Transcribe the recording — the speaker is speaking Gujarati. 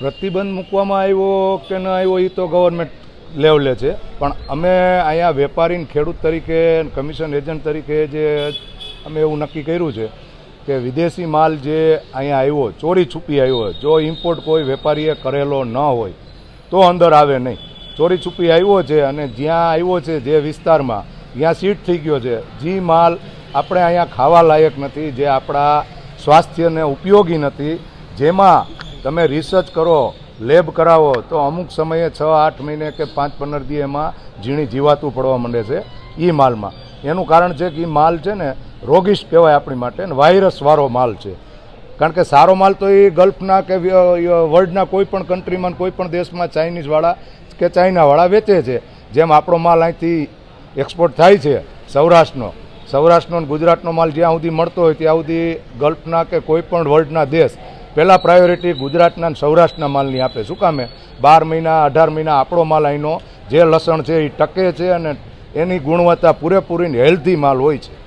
પ્રતિબંધ મૂકવામાં આવ્યો કે ન આવ્યો એ તો ગવર્મેન્ટ લેવલે છે. પણ અમે અહીંયા વેપારી ખેડૂત તરીકે કમિશન એજન્ટ તરીકે જે અમે એવું નક્કી કર્યું છે કે વિદેશી માલ જે અહીંયા આવ્યો, ચોરી છુપી આવ્યો, જો ઇમ્પોર્ટ કોઈ વેપારીએ કરેલો ન હોય, તો અંદર આવે નહીં. ચોરી છુપી આવ્યો છે અને જ્યાં આવ્યો છે જે વિસ્તારમાં, ત્યાં સીટ થઈ ગયો છે. જે માલ આપણે અહીંયા ખાવા લાયક નથી, જે આપણા સ્વાસ્થ્યને ઉપયોગી નથી, જેમાં તમે રિસર્ચ કરો લેબ કરાવો, તો અમુક સમયે છ, આઠ મહિને કે પાંચ, પંદર દી એમાં ઝીણી જીવાતું પડવા માંડે છે એ માલમાં. એનું કારણ છે કે એ માલ છે ને રોગીશ કહેવાય આપણી માટે ને વાયરસવાળો માલ છે. કારણ કે સારો માલ તો એ ગલ્ફના કે વર્લ્ડના કોઈ પણ કન્ટ્રીમાં કોઈ પણ દેશમાં ચાઇનીઝવાળા કે ચાઇનાવાળા વેચે છે. જેમ આપણો માલ અહીંથી એક્સપોર્ટ થાય છે સૌરાષ્ટ્રનો. સૌરાષ્ટ્રનો ગુજરાતનો માલ જ્યાં સુધી મળતો હોય ત્યાં સુધી ગલ્ફના કે કોઈ પણ વર્લ્ડના દેશ પહેલાં પ્રાયોરિટી ગુજરાતના સૌરાષ્ટ્રના માલની આપે. શું કામે? બાર મહિના, અઢાર મહિના આપણો માલ અહીંનો જે લસણ છે એ ટકે છે અને એની ગુણવત્તા પૂરેપૂરી હેલ્ધી માલ હોય છે.